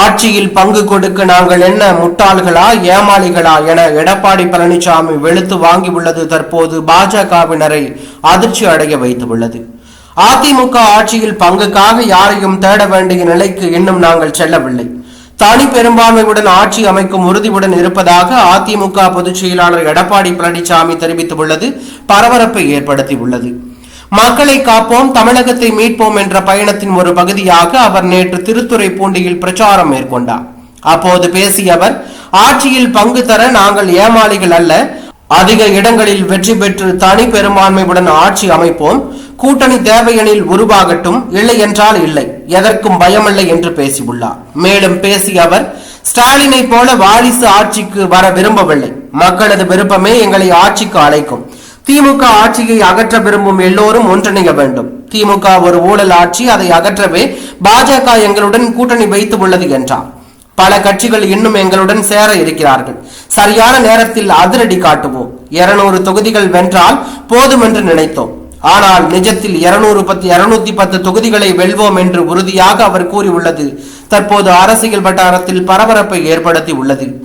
ஆட்சியில் பங்கு கொடுக்க நாங்கள் என்ன முட்டாள்களா ஏமாளிகளா என எடப்பாடி பழனிசாமி வெளுத்து வாங்கியுள்ளது தற்போது பாஜகவினரை அதிர்ச்சி அடைய வைத்துள்ளது அதிமுக ஆட்சியில் பங்குக்காக யாரையும் தேட வேண்டிய நிலைக்கு இன்னும் நாங்கள் செல்லவில்லை. தனி பெரும்பான்மையுடன் ஆட்சி அமைக்கும் உறுதியுடன் இருப்பதாக அதிமுக பொதுச் செயலாளர் எடப்பாடி பழனிசாமி தெரிவித்துள்ளது. பரபரப்பை ஏற்படுத்தியுள்ளது. மக்களை காப்போம் தமிழகத்தை மீட்போம் என்ற பயணத்தின் ஒரு பகுதியாக அவர் நேற்று திருத்துறை பூண்டியில் பிரச்சாரம் மேற்கொண்டார். அப்போது பேசிய அவர் ஆட்சியில் பங்கு தர நாங்கள் ஏமாளிகள் அல்ல அதிக இடங்களில் வெற்றி பெற்று தனி பெரும்பான்மையுடன் ஆட்சி அமைப்போம் கூட்டணி தேவையெனில் உருவாகட்டும் இல்லை என்றால் இல்லை எதற்கும் பயமில்லை என்று பேசியுள்ளார். மேலும் பேசிய அவர் ஸ்டாலினை போல வாரிசு ஆட்சிக்கு வர விரும்பவில்லை மக்களது விருப்பமே எங்களை ஆட்சிக்கு அழைக்கும். திமுக ஆட்சியை அகற்ற விரும்பும் எல்லோரும் ஒன்றிணைய வேண்டும். திமுக ஒரு ஊழல் ஆட்சி அதை அகற்றவே பாஜக எங்களுடன் கூட்டணி வைத்து உள்ளது என்றார். பல கட்சிகள் இன்னும் எங்களுடன் சேர இருக்கிறார்கள். சரியான நேரத்தில் அதிரடி காட்டுவோம். இருநூறு தொகுதிகள் வென்றால் போதும் என்று நினைத்தோம். ஆனால் நிஜத்தில் இருநூறு பத்து இருநூத்தி பத்து தொகுதிகளை வெல்வோம் என்று உறுதியாக அவர் கூறியுள்ளது. தற்போது அரசியல் வட்டாரத்தில் பரபரப்பை ஏற்படுத்தி உள்ளது.